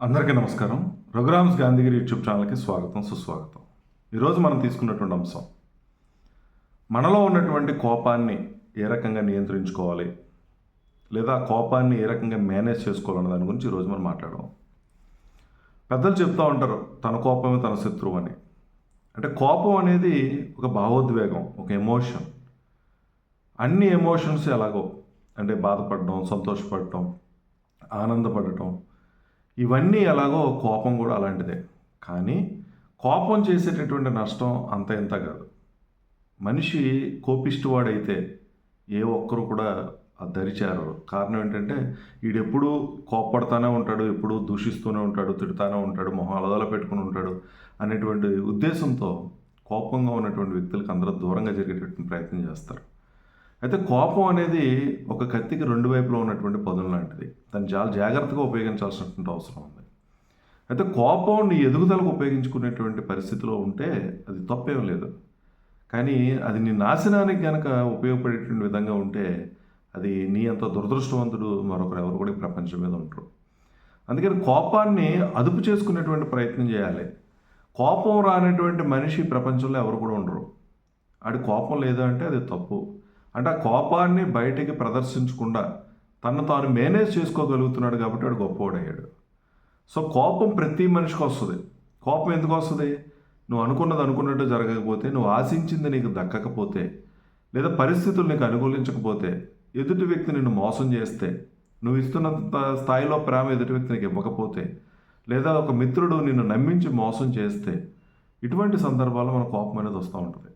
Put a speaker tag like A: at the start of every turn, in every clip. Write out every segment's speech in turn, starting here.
A: అందరికీ నమస్కారం. రఘురామ్స్ గాంధీగిరి యూట్యూబ్ ఛానల్కి స్వాగతం సుస్వాగతం. ఈరోజు మనం తీసుకున్నటువంటి అంశం మనలో ఉన్నటువంటి కోపాన్ని ఏ రకంగా నియంత్రించుకోవాలి లేదా కోపాన్ని ఏ రకంగా మేనేజ్ చేసుకోవాలన్న దాని గురించి ఈరోజు మనం మాట్లాడదాం. పెద్దలు చెప్తూ ఉంటారు తన కోపమే తన శత్రువు అని. అంటే కోపం అనేది ఒక భావోద్వేగం ఒక ఎమోషన్ అన్ని ఎమోషన్స్ ఎలాగో అంటే బాధపడడం సంతోషపడటం ఆనందపడటం ఇవన్నీ ఎలాగో కోపం కూడా అలాంటిదే. కానీ కోపం చేసేటటువంటి నష్టం అంత ఇంత కాదు. మనిషి కోపిష్టివాడైతే ఏ ఒక్కరు కూడా ఆ దరిచారు కారణం ఏంటంటే వీడెప్పుడు కోప్పడుతూనే ఉంటాడు ఎప్పుడు దూషిస్తూనే ఉంటాడు తిడుతూనే ఉంటాడు మొహం అలదల పెట్టుకుని ఉంటాడు అనేటువంటి ఉద్దేశంతో కోపంగా ఉన్నటువంటి వ్యక్తులకు అందరూ దూరంగా జరిగేటటువంటి ప్రయత్నం చేస్తారు. అయితే కోపం అనేది ఒక కత్తికి రెండు వైపులో ఉన్నటువంటి పదును లాంటిది. దాన్ని చాలా జాగ్రత్తగా ఉపయోగించాల్సినటువంటి అవసరం ఉంది. అయితే కోపం నీ ఎదుగుదలకు ఉపయోగించుకునేటువంటి పరిస్థితిలో ఉంటే అది తప్పేం లేదు. కానీ అది నీ నాశనానికి కనుక ఉపయోగపడేటువంటి విధంగా ఉంటే అది నీ అంత దురదృష్టవంతుడు మరొకరు ఎవరు కూడా ప్రపంచం మీద ఉంటారు అందుకని కోపాన్ని అదుపు చేసుకునేటువంటి ప్రయత్నం చేయాలి. కోపం రానటువంటి మనిషి ప్రపంచంలో ఎవరు కూడా ఉండరు. ఆడి కోపం లేదు అంటే అది తప్పు. అంటే ఆ కోపాన్ని బయటికి ప్రదర్శించకుండా తను తాను మేనేజ్ చేసుకోగలుగుతున్నాడు కాబట్టి వాడు గొప్పవాడయ్యాడు. సో కోపం ప్రతి మనిషికి వస్తుంది. కోపం ఎందుకు వస్తుంది? నువ్వు అనుకున్నది అనుకున్నట్టు జరగకపోతే నువ్వు ఆశించింది నీకు దక్కకపోతే లేదా పరిస్థితులు నీకు అనుకూలించకపోతే ఎదుటి వ్యక్తి నిన్ను మోసం చేస్తే నువ్వు ఇస్తున్నంత స్థాయిలో ప్రేమ ఎదుటి వ్యక్తి నీకు ఇవ్వకపోతే లేదా ఒక మిత్రుడు నిన్ను నమ్మించి మోసం చేస్తే ఇటువంటి సందర్భాల్లో మన కోపం అనేది వస్తూ ఉంటుంది.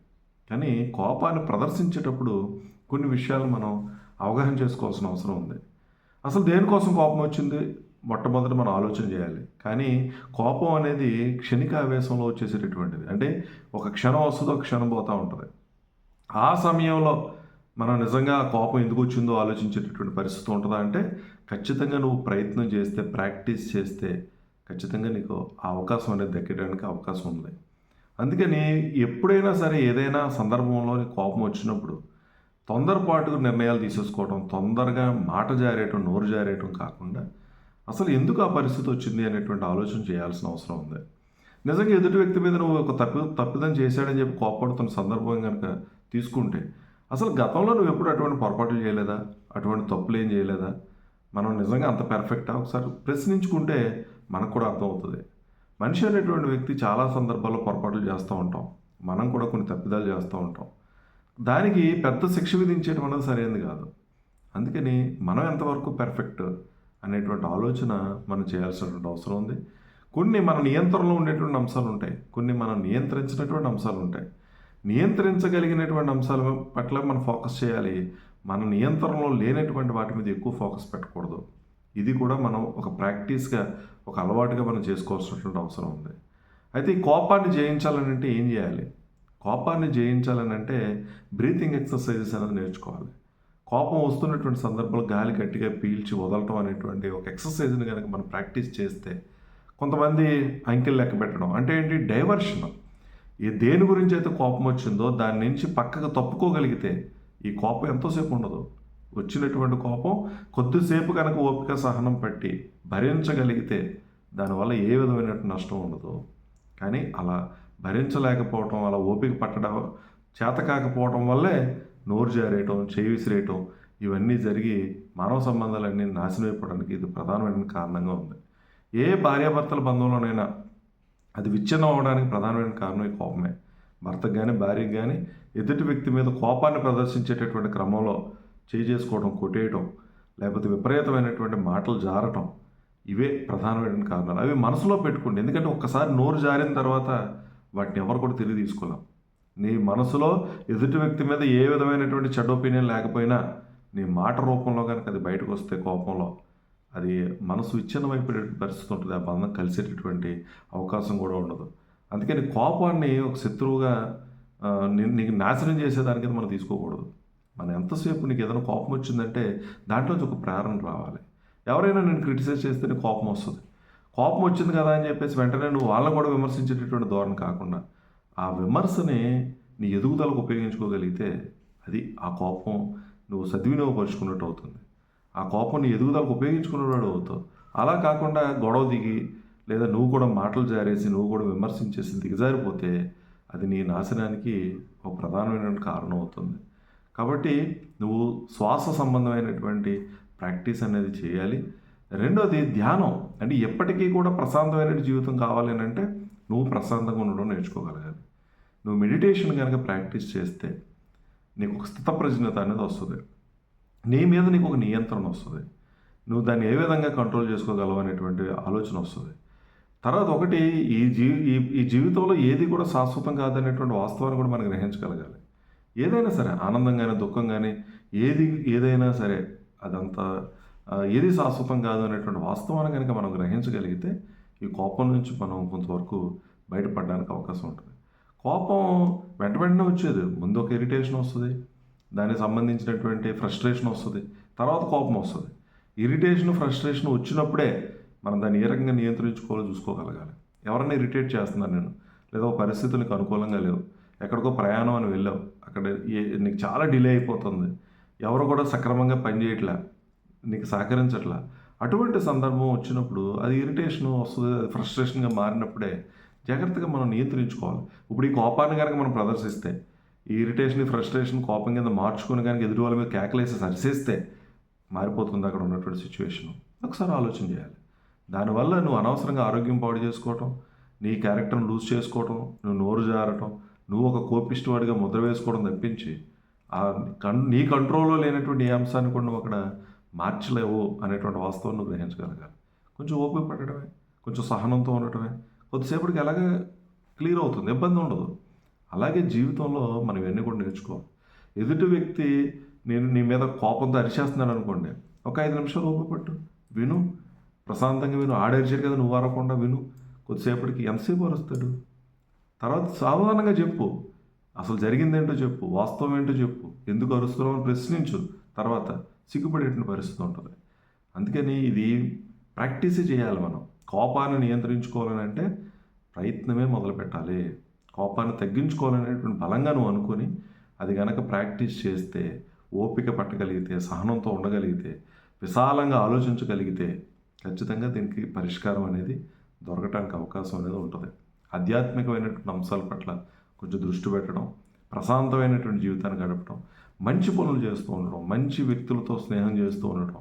A: కానీ కోపాన్ని ప్రదర్శించేటప్పుడు కొన్ని విషయాలు మనం అవగాహన చేసుకోవాల్సిన అవసరం ఉంది. అసలు దేనికోసం కోపం వచ్చింది? మొట్టమొదటి మనం ఆలోచన చేయాలి. కానీ కోపం అనేది క్షణిక ఆవేశంలో వచ్చేసేటటువంటిది. అంటే ఒక క్షణం వస్తుందో క్షణం పోతూ ఉంటుంది. ఆ సమయంలో మనం నిజంగా కోపం ఎందుకు వచ్చిందో ఆలోచించేటటువంటి పరిస్థితి ఉంటుందా అంటే ఖచ్చితంగా నువ్వు ప్రయత్నం చేస్తే ప్రాక్టీస్ చేస్తే ఖచ్చితంగా నీకు ఆ అవకాశం అనేది దక్కడానికి అవకాశం ఉంది. అందుకని ఎప్పుడైనా సరే ఏదైనా సందర్భంలో కోపం వచ్చినప్పుడు తొందరపాటు నిర్ణయాలు తీసేసుకోవడం తొందరగా మాట జారేయటం నోరు జారేయటం కాకుండా అసలు ఎందుకు ఆ పరిస్థితి వచ్చింది అనేటువంటి ఆలోచన చేయాల్సిన అవసరం ఉంది. నిజంగా ఎదుటి వ్యక్తి మీద నువ్వు ఒక తప్పు తప్పిదం చేశాడని చెప్పి కోపడుతున్న సందర్భం కనుక తీసుకుంటే అసలు గతంలో నువ్వు ఎప్పుడు అటువంటి పొరపాట్లు చేయలేదా? అటువంటి తప్పులు ఏం చేయలేదా? మనం నిజంగా అంత పెర్ఫెక్టా ఒకసారి ప్రశ్నించుకుంటే మనకు కూడా అర్థమవుతుంది. మనిషి అనేటువంటి వ్యక్తి చాలా సందర్భాల్లో పొరపాట్లు చేస్తూ ఉంటాం. మనం కూడా కొన్ని తప్పిదాలు చేస్తూ ఉంటాం. దానికి పెద్ద శిక్ష విధించడం అనేది సరైనది కాదు. అందుకని మనం ఎంతవరకు పర్ఫెక్ట్ అనేటువంటి ఆలోచన మనం చేయాల్సినటువంటి అవసరం ఉంది. కొన్ని మన నియంత్రణలో ఉండేటువంటి అంశాలు ఉంటాయి. కొన్ని మనం నియంత్రించినటువంటి అంశాలు ఉంటాయి. నియంత్రించగలిగినటువంటి అంశాల పట్ల మనం ఫోకస్ చేయాలి. మన నియంత్రణలో లేనటువంటి వాటి మీద ఎక్కువ ఫోకస్ పెట్టకూడదు. ఇది కూడా మనం ఒక ప్రాక్టీస్గా ఒక అలవాటుగా మనం చేసుకోవాల్సినటువంటి అవసరం ఉంది. అయితే ఈ కోపాన్ని జయించాలని అంటే ఏం చేయాలి? కోపాన్ని జయించాలని అంటే బ్రీతింగ్ ఎక్సర్సైజెస్ అనేది నేర్చుకోవాలి. కోపం వస్తున్నటువంటి సందర్భంలో గాలి గట్టిగా పీల్చి వదలటం అనేటువంటి ఒక ఎక్సర్సైజ్ని కనుక మనం ప్రాక్టీస్ చేస్తే కొంతమంది అంకెల్ లెక్క పెట్టడం అంటే ఏంటి? డైవర్షన్. ఏ దేని గురించి అయితే కోపం వచ్చిందో దాని నుంచి పక్కకు తప్పుకోగలిగితే ఈ కోపం ఎంతోసేపు ఉండదు. వచ్చినటువంటి కోపం కొద్దిసేపు కనుక ఓపిక సహనం పట్టి భరించగలిగితే దానివల్ల ఏ విధమైన నష్టం ఉండదు. కానీ అలా భరించలేకపోవటం అలా ఓపిక పట్టడం చేత కాకపోవటం వల్లే నోరు జారేయటం చేయి విసిరేయటం ఇవన్నీ జరిగి మానవ సంబంధాలన్నీ నాశనం అయిపోవడానికి ఇది ప్రధానమైన కారణంగా ఉంది. ఏ భార్యాభర్తల బంధంలోనైనా అది విచ్ఛిన్నం అవడానికి ప్రధానమైన కారణం ఈ కోపమే. భర్తకు కానీ భార్యకు కానీ ఎదుటి వ్యక్తి మీద కోపాన్ని ప్రదర్శించేటటువంటి క్రమంలో చేయి చేసుకోవడం కొట్టేయటం లేకపోతే విపరీతమైనటువంటి మాటలు జారటం ఇవే ప్రధానమైన కారణాలు. అవి మనసులో పెట్టుకోండి. ఎందుకంటే ఒక్కసారి నోరు జారిన తర్వాత వాటిని ఎవరు కూడా తిరిగి తీసుకోలేం. నీ మనసులో ఎదుటి వ్యక్తి మీద ఏ విధమైనటువంటి చెడ్డ ఒపీనియన్ లేకపోయినా నీ మాట రూపంలో కనుక అది బయటకు వస్తే కోపంలో అది మనసు విచ్ఛిన్నమైపోయే పరిస్థితి ఉంటుంది. ఆ బంధం కలిసేటటువంటి అవకాశం కూడా ఉండదు. అందుకని కోపాన్ని ఒక శత్రువుగా నీకు నాశనం చేసేదానికి మనం తీసుకోకూడదు. మనం ఎంతసేపు నీకు ఏదైనా కోపం వచ్చిందంటే దాంట్లోంచి ఒక ప్రేరణ రావాలి. ఎవరైనా నేను క్రిటిసైజ్ చేస్తే నీకు కోపం వస్తుంది. కోపం వచ్చింది కదా అని చెప్పేసి వెంటనే నువ్వు వాళ్ళని కూడా విమర్శించేటటువంటి ధోరణి కాకుండా ఆ విమర్శని నీ ఎదుగుదలకు ఉపయోగించుకోగలిగితే అది ఆ కోపం నువ్వు సద్వినియోగపరుచుకున్నట్టు అవుతుంది. ఆ కోపం నీ ఎదుగుదలకు ఉపయోగించుకున్నవాడు అవుతావు. అలా కాకుండా గొడవ దిగి లేదా నువ్వు కూడా మాటలు జారేసి నువ్వు కూడా విమర్శించేసి దిగజారిపోతే అది నీ నాశనానికి ఒక ప్రధానమైనటువంటి కారణం అవుతుంది. కాబట్టి నువ్వు శ్వాస సంబంధమైనటువంటి ప్రాక్టీస్ అనేది చేయాలి. రెండోది ధ్యానం. అంటే ఎప్పటికీ కూడా ప్రశాంతమైన జీవితం కావాలి అని అంటే నువ్వు ప్రశాంతంగా ఉండడం నేర్చుకోగలగాలి. నువ్వు మెడిటేషన్ కనుక ప్రాక్టీస్ చేస్తే నీకు ఒక స్థితప్రజ్ఞత అనేది వస్తుంది. నీ మీద నీకు ఒక నియంత్రణ వస్తుంది. నువ్వు దాన్ని ఏ విధంగా కంట్రోల్ చేసుకోగలవు అనేటువంటి ఆలోచన వస్తుంది. తర్వాత ఒకటి ఈ జీ ఈ ఈ జీవితంలో ఏది కూడా శాశ్వతం కాదనేటువంటి వాస్తవాన్ని కూడా మనం గ్రహించగలగాలి. ఏదైనా సరే ఆనందం కానీ దుఃఖం కానీ ఏది ఏదైనా సరే అదంతా ఏది శాశ్వతం కాదు అనేటువంటి వాస్తవాన్ని కనుక మనం గ్రహించగలిగితే ఈ కోపం నుంచి మనం కొంతవరకు బయటపడడానికి అవకాశం ఉంటుంది. కోపం వెంట వెంటనే వచ్చేది. ముందు ఒక ఇరిటేషన్ వస్తుంది. దానికి సంబంధించినటువంటి ఫ్రస్ట్రేషన్ వస్తుంది. తర్వాత కోపం వస్తుంది. ఇరిటేషన్ ఫ్రస్ట్రేషన్ వచ్చినప్పుడే మనం దాన్ని ఏ రకంగా నియంత్రించుకోవాలో చూసుకోగలగాలి. ఎవరైనా ఇరిటేట్ చేస్తున్నాను నేను? లేదా పరిస్థితులు నీకు అనుకూలంగా లేవు. ఎక్కడికో ప్రయాణం అని వెళ్ళావు. అక్కడ ఏ నీకు చాలా డిలే అయిపోతుంది. ఎవరు కూడా సక్రమంగా పనిచేయట్లే నీకు సహకరించట్లా. అటువంటి సందర్భం వచ్చినప్పుడు అది ఇరిటేషన్ వస్తుంది అది ఫ్రస్ట్రేషన్గా మారినప్పుడే జాగ్రత్తగా మనం నియంత్రించుకోవాలి. ఇప్పుడు ఈ కోపాన్ని కనుక మనం ప్రదర్శిస్తే ఈ ఇరిటేషన్ ఫ్రస్ట్రేషన్ కోపం కింద మార్చుకుని కనుక ఎదురు వాళ్ళ మీద కేకలేసి సరిసేస్తే మారిపోతుంది అక్కడ ఉన్నటువంటి సిచ్యువేషన్ ఒకసారి ఆలోచన చేయాలి. దానివల్ల నువ్వు అనవసరంగా ఆరోగ్యం పాడు చేసుకోవటం నీ క్యారెక్టర్ను లూజ్ చేసుకోవటం నువ్వు నోరు జారటం నువ్వు ఒక కోపిష్టవాడిగా ముద్ర వేసుకోవడం తప్పించి ఆ కన్ నీ కంట్రోల్లో లేనటువంటి ఏ అంశాన్ని కూడా నువ్వు అక్కడ మార్చలేవు అనేటువంటి వాస్తవాన్ని గ్రహించగలగాలి. కొంచెం ఓపిక పట్టడమే కొంచెం సహనంతో ఉండటమే. కొద్దిసేపటికి ఎలాగే క్లియర్ అవుతుంది ఇబ్బంది ఉండదు. అలాగే జీవితంలో మనం ఇవన్నీ కూడా నేర్చుకోవాలి. ఎదుటి వ్యక్తి నేను నీ మీద కోపంతో అరిచేస్తున్నాడు అనుకోండి ఒక ఐదు నిమిషాలు ఓపికపట్టు విను. ప్రశాంతంగా విను. ఆడరిచాడు కదా నువ్వు అరవకుండా విను. కొద్దిసేపటికి ఎంతసేపు అరుస్తాడు? తర్వాత సాధారణంగా చెప్పు. అసలు జరిగిందేంటో చెప్పు వాస్తవం ఏంటో చెప్పు. ఎందుకు అరుస్తున్నావు అని ప్రశ్నించు. తర్వాత సిగ్గుపడేటువంటి పరిస్థితి ఉంటుంది. అందుకని ఇది ప్రాక్టీస్ చేయాలి మనం. కోపాన్ని నియంత్రించుకోవాలని అంటే ప్రయత్నమే మొదలు పెట్టాలి. కోపాన్ని తగ్గించుకోవాలనేటువంటి బలంగా నువ్వు అనుకొని అది కనుక ప్రాక్టీస్ చేస్తే ఓపిక పట్టగలిగితే సహనంతో ఉండగలిగితే విశాలంగా ఆలోచించగలిగితే ఖచ్చితంగా దీనికి పరిష్కారం అనేది దొరకటానికి అవకాశం అనేది ఉంటుంది. ఆధ్యాత్మికమైనటువంటి అంశాల పట్ల కొంచెం దృష్టి పెట్టడం ప్రశాంతమైనటువంటి జీవితాన్ని గడపడం మంచి పనులు చేస్తూ ఉండడం మంచి వ్యక్తులతో స్నేహం చేస్తూ ఉండటం.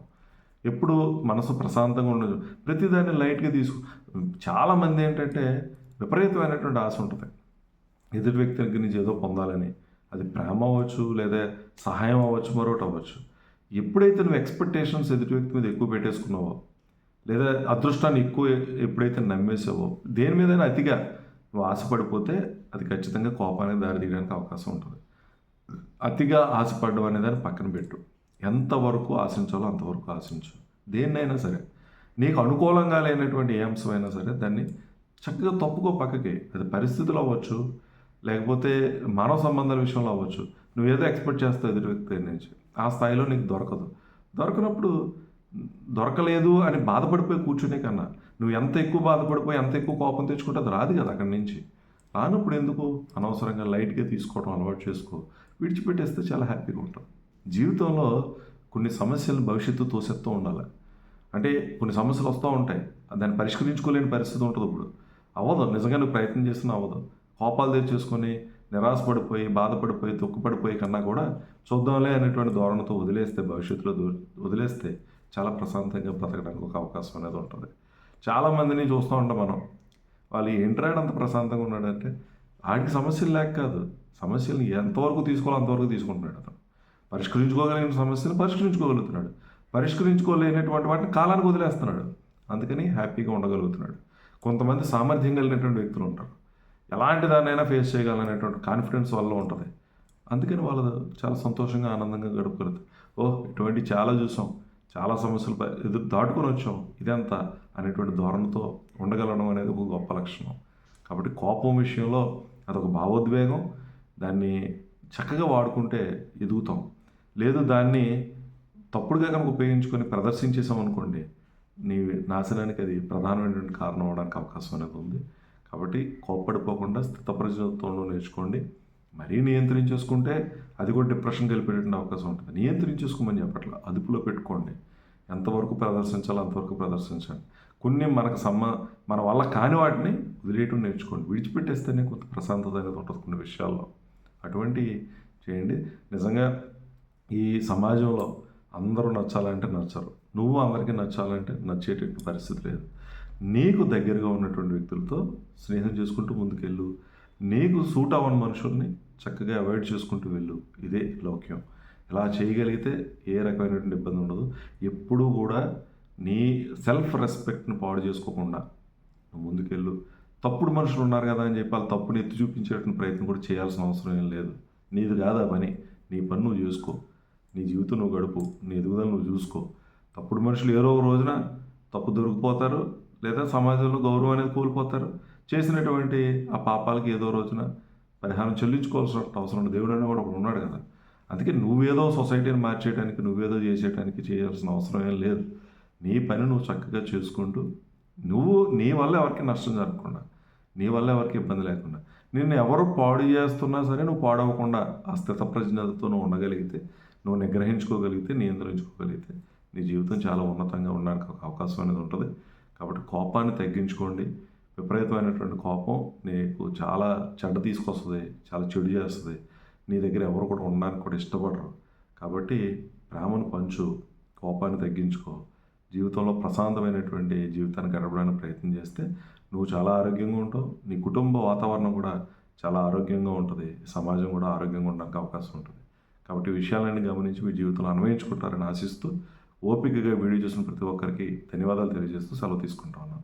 A: ఎప్పుడు మనసు ప్రశాంతంగా ఉండదు. ప్రతిదాన్ని లైట్గా తీసుకు. చాలామంది ఏంటంటే విపరీతమైనటువంటి ఆశ ఉంటుంది. ఎదుటి వ్యక్తి దగ్గర నుంచి ఏదో పొందాలని. అది ప్రేమ అవ్వచ్చు లేదా సహాయం అవ్వచ్చు మరొకటి అవ్వచ్చు. ఎప్పుడైతే నువ్వు ఎక్స్పెక్టేషన్స్ ఎదుటి వ్యక్తి మీద ఎక్కువ పెట్టేసుకున్నావో లేదా అదృష్టాన్ని ఎక్కువ ఎప్పుడైతే నమ్మేసావో దేని మీదైనా అతిగా నువ్వు ఆశపడిపోతే అది ఖచ్చితంగా కోపానికి దారితీయడానికి అవకాశం ఉంటుంది. అతిగా ఆశపడడం అనేదాన్ని పక్కన పెట్టు. ఎంతవరకు ఆశించాలో అంతవరకు ఆశించు. దేన్నైనా సరే నీకు అనుకూలంగా లేనటువంటి ఏ అంశమైనా సరే దాన్ని చక్కగా తప్పుకో పక్కకి. అది పరిస్థితులు అవ్వచ్చు లేకపోతే మానవ సంబంధాల విషయంలో అవ్వచ్చు. నువ్వు ఏదో ఎక్స్పెక్ట్ చేస్తావు ఎదుటి వ్యక్తి నుంచి. ఆ స్థాయిలో నీకు దొరకదు. దొరకనప్పుడు దొరకలేదు అని బాధపడిపోయి కూర్చునే కన్నా నువ్వు ఎంత ఎక్కువ బాధపడిపోయి ఎంత ఎక్కువ కోపం తెచ్చుకుంటే అది రాదు కదా అక్కడి నుంచి. రానప్పుడు ఎందుకు అనవసరంగా లైట్గా తీసుకోవడం అలవాటు చేసుకో. విడిచిపెట్టేస్తే చాలా హ్యాపీగా ఉంటాం. జీవితంలో కొన్ని సమస్యలు భవిష్యత్తు తోసేస్తూ ఉండాలి. అంటే కొన్ని సమస్యలు వస్తూ ఉంటాయి. దాన్ని పరిష్కరించుకోలేని పరిస్థితి ఉంటుంది ఇప్పుడు. అవ్వదు. నిజంగా నువ్వు ప్రయత్నం చేసినా అవ్వదు. కోపాలు తెచ్చేసుకొని నిరాశపడిపోయి బాధపడిపోయి తొక్కుపడిపోయి కన్నా కూడా చూద్దాంలే అనేటువంటి ధోరణితో వదిలేస్తే భవిష్యత్తులో వదిలేస్తే చాలా ప్రశాంతంగా బ్రతకడానికి ఒక అవకాశం అనేది ఉంటుంది. చాలామందిని చూస్తూ ఉంటాం మనం. వాళ్ళు ఏంట్రాడు అంత ప్రశాంతంగా ఉన్నాడంటే ఆడికి సమస్యలు లేక కాదు. సమస్యలు ఎంతవరకు తీసుకోవాలో అంతవరకు తీసుకుంటున్నాడు అతను. పరిష్కరించుకోగలిగిన సమస్యను పరిష్కరించుకోగలుగుతున్నాడు. పరిష్కరించుకోలేనటువంటి వాటిని కాలానికి వదిలేస్తున్నాడు. అందుకని హ్యాపీగా ఉండగలుగుతున్నాడు. కొంతమంది సామర్థ్యం కలిగినటువంటి వ్యక్తులు ఉంటారు. ఎలాంటి దాన్నైనా ఫేస్ చేయగలనేటువంటి కాన్ఫిడెన్స్ వల్ల ఉంటుంది. అందుకని వాళ్ళు చాలా సంతోషంగా ఆనందంగా గడుపుగలుగుతారు ఓహ్ ఇటువంటి చాలా చూసాం. చాలా సమస్యలు ఎదురు దాటుకొని వచ్చాం. ఇదంతా అనేటువంటి ధోరణితో ఉండగలడం అనేది ఒక గొప్ప లక్షణం. కాబట్టి కోపం విషయంలో అదొక భావోద్వేగం. దాన్ని చక్కగా వాడుకుంటే ఎదుగుతాం. లేదు దాన్ని తప్పుడుగా కనుక ఉపయోగించుకొని ప్రదర్శించేసామనుకోండి నీ నాశనానికి అది ప్రధానమైనటువంటి కారణం అవడానికి అవకాశం అనేది ఉంది. కాబట్టి కోప్పడిపోకుండా స్థితప్రజ్ఞతో నేర్చుకోండి. మరీ నియంత్రించేసుకుంటే అది కూడా డిప్రెషన్ వెళ్ళిపోయేటువంటి అవకాశం ఉంటుంది. నియంత్రించేసుకోమని చెప్పట్ల. అదుపులో పెట్టుకోండి. ఎంతవరకు ప్రదర్శించాలో అంతవరకు ప్రదర్శించండి. కొన్ని మనకు సమ్మ మన వల్ల కాని వాటిని వదిలేయటం నేర్చుకోండి. విడిచిపెట్టేస్తేనే కొంత ప్రశాంతత అనేది ఉంటుంది కొన్ని విషయాల్లో. అటువంటి చేయండి. నిజంగా ఈ సమాజంలో అందరూ నచ్చాలంటే నచ్చరు. నువ్వు అందరికీ నచ్చాలంటే నచ్చేటటువంటి పరిస్థితి లేదు. నీకు దగ్గరగా ఉన్నటువంటి వ్యక్తులతో స్నేహం చేసుకుంటూ ముందుకెళ్ళు. నీకు సూట్ అవ్వని మనుషుల్ని చక్కగా అవాయిడ్ చేసుకుంటూ వెళ్ళు. ఇదే లౌక్యం. ఇలా చేయగలిగితే ఏ రకమైనటువంటి ఇబ్బంది ఉండదు. ఎప్పుడూ కూడా నీ సెల్ఫ్ రెస్పెక్ట్ని పాడు చేసుకోకుండా నువ్వు ముందుకెళ్ళు. తప్పుడు మనుషులు ఉన్నారు కదా అని చెప్పి వాళ్ళు తప్పుని ఎత్తి చూపించేటువంటి ప్రయత్నం కూడా చేయాల్సిన అవసరం ఏం లేదు. నీది కాదా పని. నీ పని నువ్వు చూసుకో. నీ జీవితం నువ్వు గడుపు. నీ ఎదుగుదల నువ్వు చూసుకో. తప్పుడు మనుషులు ఏదో ఒక రోజున తప్పు దొరికిపోతారు లేదా సమాజంలో గౌరవం అనేది కోల్పోతారు. చేసినటువంటి ఆ పాపాలకి ఏదో రోజున పరిహారం చెల్లించుకోవాల్సిన అవసరం ఉంది. దేవుడు అని కూడా ఒకడు ఉన్నాడు కదా. అందుకే నువ్వేదో సొసైటీని మార్చేయడానికి నువ్వేదో చేసేయడానికి చేయాల్సిన అవసరం ఏం లేదు. నీ పని నువ్వు చక్కగా చేసుకుంటూ నువ్వు నీ వల్ల ఎవరికి నష్టం జరగకుండా నీ వల్ల ఎవరికి ఇబ్బంది లేకుండా నిన్ను ఎవరు పాడు చేస్తున్నా సరే నువ్వు పాడవకుండా ఆ స్థిత ప్రజ్ఞతతో నువ్వు ఉండగలిగితే నువ్వు నిగ్రహించుకోగలిగితే నియంత్రించుకోగలిగితే నీ జీవితం చాలా ఉన్నతంగా ఉండడానికి ఒక అవకాశం అనేది ఉంటుంది. కాబట్టి కోపాన్ని తగ్గించుకోండి. విపరీతమైనటువంటి కోపం. నీకు చాలా చెడ్డ తీసుకొస్తుంది చాలా చెడు చేస్తుంది. నీ దగ్గర ఎవరు కూడా ఉండడానికి కూడా ఇష్టపడరు. కాబట్టి ప్రేమను పంచు కోపాన్ని తగ్గించుకో. జీవితంలో ప్రశాంతమైనటువంటి జీవితాన్ని గడపడానికి ప్రయత్నం చేస్తే నువ్వు చాలా ఆరోగ్యంగా ఉంటావు. నీ కుటుంబ వాతావరణం కూడా చాలా ఆరోగ్యంగా ఉంటుంది. సమాజం కూడా ఆరోగ్యంగా ఉండడానికి అవకాశం ఉంటుంది. కాబట్టి విషయాలన్నీ గమనించి మీ జీవితంలో అన్వయించుకుంటారని ఆశిస్తూ ఓపికగా వీడియో చూసిన ప్రతి ఒక్కరికి ధన్యవాదాలు తెలియజేస్తూ సెలవు తీసుకుంటా ఉన్నాను.